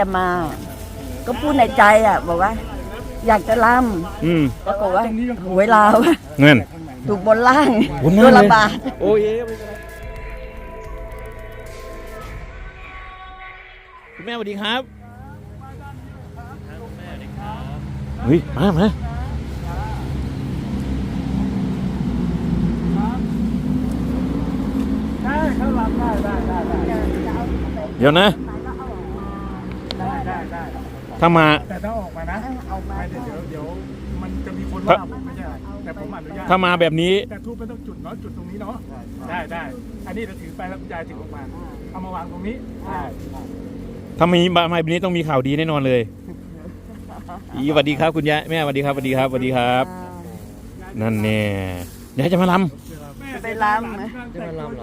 จะมา ก็พูดในใจอะ บอกว่า อยากจะลอืมำปรากฏว่าหวยลาวอะเงิน ถูกบนล่างบนล่างตัวละเลยบาท โอ้ยคุณแม่สวัสดีครับเฮ้ยมามาเดี๋ยวนะ ถ้ามา แต่ถ้าออกมานะเอามาไม่เดี๋ยวเดี๋ยวมันจะมีคนครับว่าผมไม่ใช่แต่ผมอนุญาตถ้ามาแบบนี้ แต่ทูบไม่ต้องจุดเนาะจุดตรงนี้เนาะได้ได้อันนี้เราถือไปแล้วคุณยายถือออกมาเอามาวางตรงนี้ได้ถ้ามีมาแบบนี้ต้องมีข่าวดีแน่นอนเลยอีสวัสดีครับคุณยายแม่สวัสดีครับสวัสดีครับสวัสดีครับ นั่นแน่ยายจะมาลไปลำนะ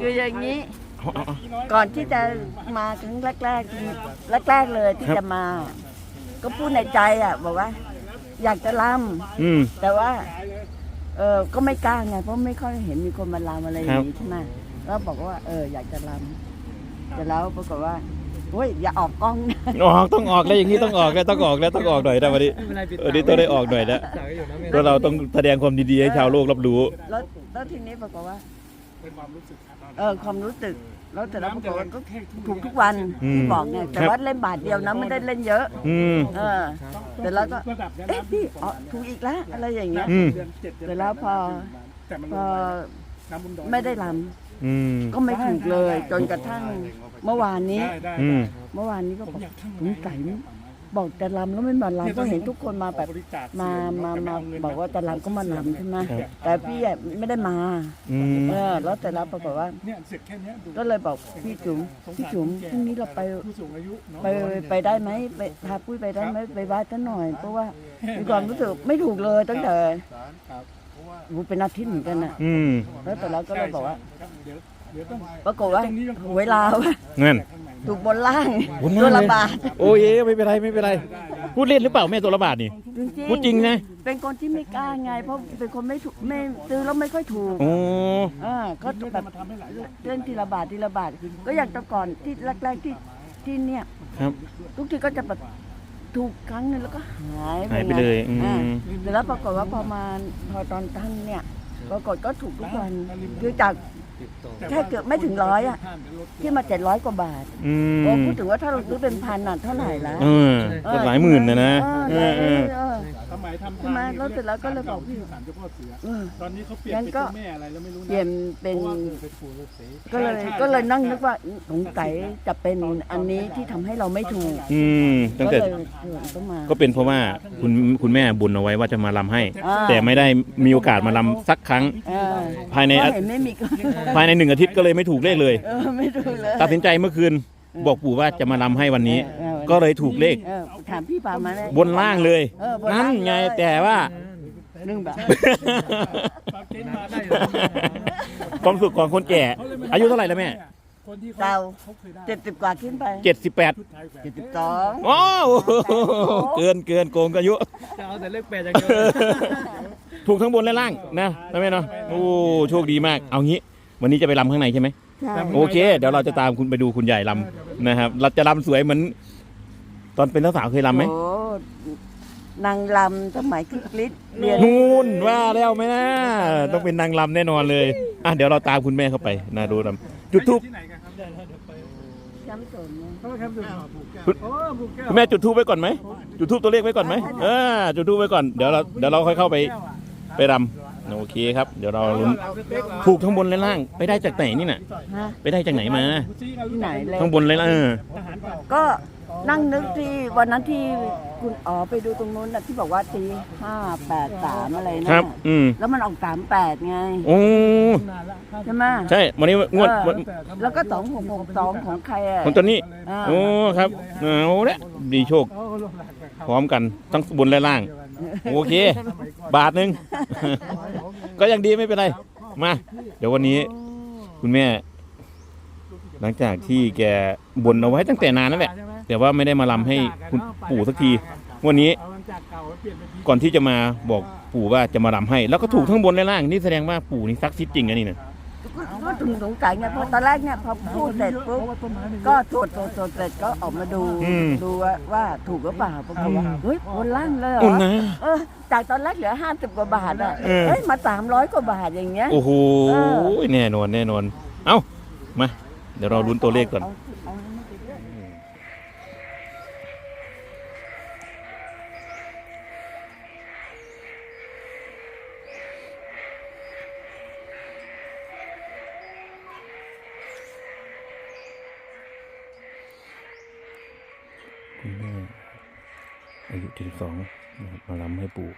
คืออย่างนี้ำเอาเอาเอา ก่อนที่จะมาครั้งแรกๆที่แรกๆเลยที่ครับจะมา ก็พูดในใจอะ บอกว่า อยากจะลอืมำแต่ว่า เออก็ไม่กล้าไงเพราะไม่ค่อยเห็นมีคนมาลำอะไรอย่างนี้ใช่ไหมแล้วบอกว่า เออ อยากจะลำแต่แล้วปรากฏว่าโอ้ยอย่าออกกล้องนะ ออกต้องออกแล้วอย่างนี้ต้องออกแล้วต้องออกแล้วต้องออกหน่อยนะวันนี้วันนี้ต้องได้ออกหน่อยแล้วเพราะเราต้องแสดงความดีๆให้ชาวโลกรับรู้ แล้วแล้วทีนี้ปรากฏว่า เป็นความรู้สึกครับเออความรู้สึก แล้วแต่แล้วปรากฏว่าก็ถูกทุกวันอืมที่บอกเนี่ยแต่ครับว่าเล่นบาทเดียวนะไม่ได้เล่นเยอะ อืม เออแต่แล้วก็ระดับนี้เอ๊ะพี่อ๋อถูกอีกแล้วอะไรอย่างเงี้ย อืมเดือนเจ็ดเดือนแต่แล้วพอแต่มันพอน้ำบุญดอยไม่ได้ลอืมำก็ไม่ถูกเลย จนกระทั่งเมื่อวานนี้ได้ได้อืม เมื่อวานนี้ก็ผมบอกอยากทำสงสัย บอกจะลำแล้วไม่มาลำก็เห็นทุกคนมาแบบบริจาคมามามาบอกว่าจะลำก็มาลำใช่ไหมแต่พี่อะไม่ได้มาอืมเออแล้วแต่แล้วปรากฏว่าเนี่ยเสร็จแค่เนี้ยดูก็เลยบอกพี่จุ๋มพี่จุ๋มพรุ่งนี้เราไปผู้สูงอายุเนาะไปไปได้ไหมไปพาปุ้ยไปได้ไหมไปบ้านกันหน่อย เพราะว่ามีความรู้สึกไม่ถูกเลยตั้งแต่ครับวูเป็นอาทิตย์เหมือนกันน่ะอืมแล้วแต่เราก็เลยบอกว่าครับเดี๋ยวเดี๋ยวต้องปรากฏว่าหวยลาวอะเงิน ถูกบนล่างบนล่างตัวละเลยบาทโอ้ยไม่เป็นไรไม่เป็นไร พูดเล่นหรือเปล่าแม่ตัวละบาทนี่จริงพูดจริงนะ เป็นคนที่ไม่กล้าไง เพราะเป็นคนไม่ถูกไม่ซื้อแล้วไม่ค่อยถูกโอ้ อ่าก็แบบเรื่องทีละบาททีละบาทก็อย่างแต่ก่อนที่แรกๆที่ที่เนี่ยครับ ทุกทีก็จะแบบถูกครั้งหนึงแล้วก็หายไปหายไปไงเลยอืม อ่าแต่แล้วปรากฏว่าพอมาพอตอนท่านเนี่ย ปรากฏก็ถูกทุกวันคือจากแค่เกือบไม่ถึงร้อยอะที่มาเจ็ดร้อยกว่าบาทอืมโอ้พูดถึงว่าถ้าเราซื้อเป็นพันน่ะเท่าไหร่ละเออก็หลายหมื่นนะนะเอเอออเออเออ สมัยทำใช่ไหมแล้วเสร็จแล้วก็เลยบอกพี่ ศาลเจ้าพ่อเสือ เออ ตอนนี้เขาเปลี่ยนงั้นเป็นก็ เจ้าแม่อะไรแล้วไม่รู้นะเปลี่ยนเป็น พราะว่าเป็นปู่ฤาษีก็เลยใช่ก็เลยใช่นั่งนึกว่าสงสัยจะเป็นอันนี้ที่ทำให้เราไม่ถูกอืมตั้งก็แต่เลยเออต้องมา ก็เป็นเพราะว่าคุณคุณแม่บุญเอาไว้ว่าจะมาลำให้ อ่า แต่ไม่ได้มีโอกาสมาลำสักครั้งเออภายในเพระเห็นไม่มีภายในหนึ่งอาทิตย์ก็เลยไม่ถูกเลขเลย เออไม่ถูกเลย ตัดสินใจเมื่อคืน บอกปู่ว่าจะมาลำให้วันนี้ เออก็เลยถูกเลขเออถามพี่ปามาเลย บนล่างเลย เออบนนั่ล่างนไงเลย แต่ว่า หนึ่งบาทปากเก่งมาได้ความสุขของคนแก่ อายุเท่าไหร่แล้วแม่คนที่เขาเก้า เขาเคยได้เจ็ดสิบกว่าขึ้นไปเจ็ดสิบแปดชุดไทยแหวนเจ็ดสิบสองโอ้โหเกินเกินโกงอายุ จะเอาแต่เลขแปดอย่างเดียว ถูกทั้งบนและล่างนะนะแม่เนาะโอ้โชคดีมากเอางี้ วันนี้จะไปลำข้างในใช่ไหมใช่โอเค เดี๋ยวเราจะตามคุณไปดูคุณใหญ่ลำนะครับ เราจะลำสวยเหมือน ตอนเป็นสาวๆเคยลำไหมโอ้นางลำสมัยคลิกลิศเรียนนู่นว่าแล้วไหมนะต้องเป็นนางลำแน่นอนเลยอะเดี๋ยวเราตามคุณแม่เข้าไปนะดูลำจุดทูบ ที่ไหนกันครับเดี๋ยวเราเดี๋ยวไปจำสนเนี่ย เขาครับดูผูกแก้วคุณโอ้ผูกแก้วคุณแม่จุดทูบไว้ก่อนไหมจุดทูบตัวเลขไว้ก่อนไหมเออจุดทูบไว้ก่อนเดี๋ยวเราเดี๋ยวเราค่อยเข้าไป ไปรำโอเคครับ เดี๋ยวเราลุ้นถูกทั้งบนและล่าง ไปได้จากไหนนี่น่ะ ฮะไปได้จากไหนมาที่ไหนเลยข้างบนเลยล่ะเออก็นั่งนึกที่วันนั้นที่คุณอ๋อไปดูตรงนู้นน่ะที่บอกว่าตีห้าแปดสามอะไรนะครับ อืมแล้วมันออกสามแปดไงโอ้ใช่ไหมใช่วันนี้งวดเออแล้วก็สองหกหกสองของใครอะของตัวนี้ อ่าโอ้ครับเอาละดีโชค พร้อมกันทั้งบนและล่าง โอเค บาทหนึ่ง ก็ยังดีไม่เป็นไร มา เดี๋ยววันนี้คุณแม่ หลังจากที่แกบนเอาไว้ตั้งแต่นานนั่นแหละ แต่ว่าไม่ได้มาลำให้คุณปู่สักที วันนี้เอามันจากเก่าเปลี่ยนเป็นก่อนที่จะมาบอกปู่ว่าจะมาลำให้ แล้วก็ถูกทั้งบนและล่าง นี่แสดงว่าปู่นี่ซักซิดจริงนะนี่นะ ก็ก็ถึงสงสัยไงเพราะตอนแรกเนี่ยพอพูดเสร็จปุ๊บเพราะว่าต้นไม้มันเยก็อะตรวจตรวจตรวจเสร็จก็ออกมาดูอืมดูว่าว่าถูกหรือเปล่าปรากฏว่าครับเฮ้ยโอนล่างเลยเหรโอ้อนะเออจากตอนแรกเหลือห้าสิบกว่าบาทอะเออ เฮ้ยมาสามร้อยกว่าบาทอย่างเงี้ย โอ้โหเอ แน่นอนแน่นอน เอ้ามาเดี๋ยวเราลุ้นตัวเลขก่อนาเอาอัน ที่สองมาลำให้ปู่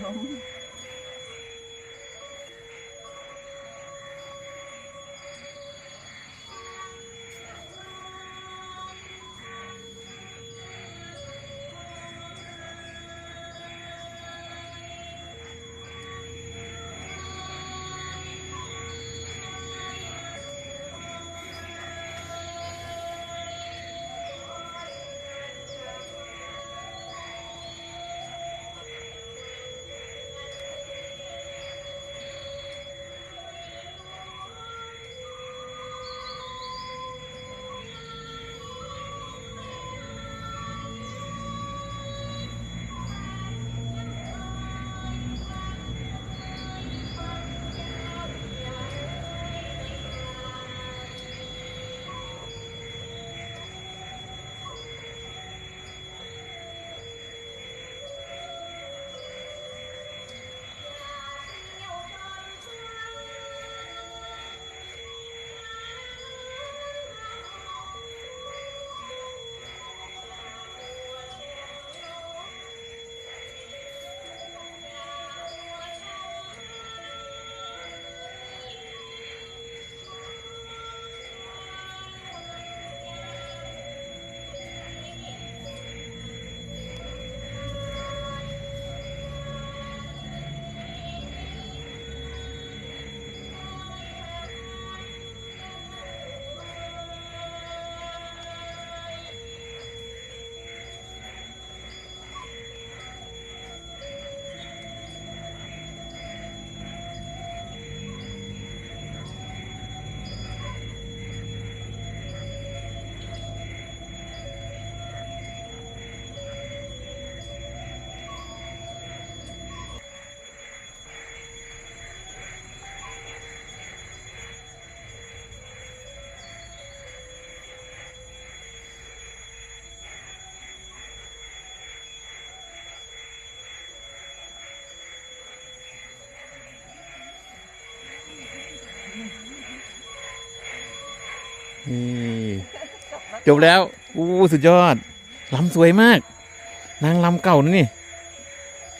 너무. จบแล้วอู้สุดยอดลำสวยมาก นางลำเก่านะนี่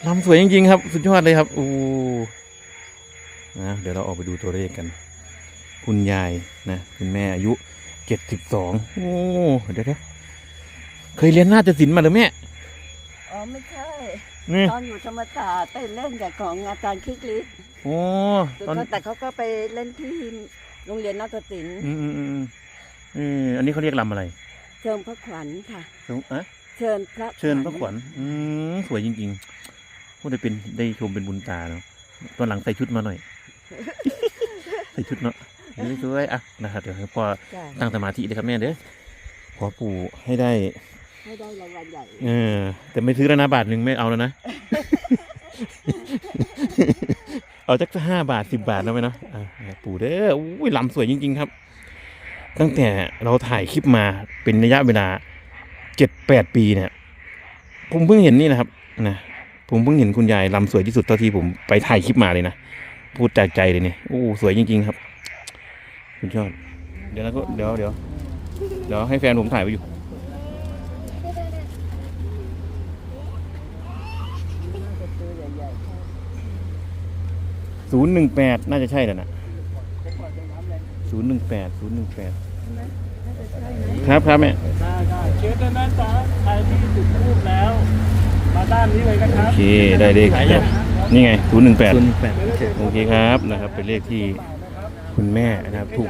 ลำสวยจริงๆครับ สุดยอดเลยครับอู้นะเดี๋ยวเราออกไปดูตัวเลขกัน คุณยายนะคุณแม่อายุเจ็ดสิบสองโอ้เดี๋ยวเดี๋ยวเคยเรียนนาฏศิลป์มาหรือแม่อ๋อไม่ใช่นี่ตอนอยู่ธรรมศาสตร์ไปเล่นกับของอาจารย์คิกลิศโอ้ตอนแต่เขาก็ไปเล่นที่โรงเรียนนาฏศิลป์อืมอืมอืมอืม เอออันนี้เขาเรียกลำอะไร เชิญพระขวัญค่ะเชิญอะเชิญพระเชิญพระขวัญอืมสวยจริงๆพูดได้เป็นได้ชมเป็นบุญตาเนาะตอนหลังใส่ชุดมาหน่อย ใส่ชุดเนาะสวยๆอะนะครับเดี๋ยวให้พ่อจ้ะตั้งสมาธิเลยครับแม่เด้อขอปู่ให้ได้ให้ได้รางวัลใหญ่เออ แต่ไม่ซื้อแล้วนะบาทหนึ่งไม่เอาแล้วนะ เอาจักห้าบาทสิบบาทแล้วไหมเนาะอะปู่เด้ออุ้ยลำสวยจริง ๆ ครับ ตั้งแต่เราถ่ายคลิปมาเป็นระยะเวลาเจ็ดแปดปีเนี่ย ผมเพิ่งเห็นนี่นะครับนะผมเพิ่งเห็นคุณยายลำสวยที่สุดเท่าที่ผมไปถ่ายคลิปมาเลยนะพูดจากใจเลยเนี่ยโอ้สวยจริง ๆ ครับ คุณยอด เดี๋ยวนะก็เดี๋ยวเดี๋ยวเดี๋ยวให้แฟนผมถ่ายไว้อยู่ศูนย์หนึ่งแปดน่าจะใช่แล้วนะ ศูนย์หนึ่งแปดศูนย์หนึ่งแปดครับครับแม่ได้ได้เชิญด้านนั้นจ้าใครที่จุดทูบแล้ว มาด้านนี้เลยนะคโอรับเคได้เลขนี่ไงศูนย์หนึ่งแปดศูนย์แปดโอเคโอเคครับนะครับ เป็นเลขที่คุณแม่นะครับถูก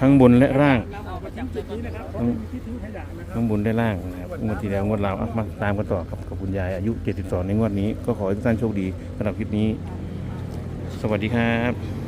ทั้งบนและล่างทั้งทั้งบนและล่างนะครับงวดที่แล้วงวดเราวอะมาตามกันต่อครับกับคุณยายอายุ 72 ในงวดนี้ก็ขอให้ทุกท่านโชคดีสำหรับคลิปนี้ สวัสดีครับ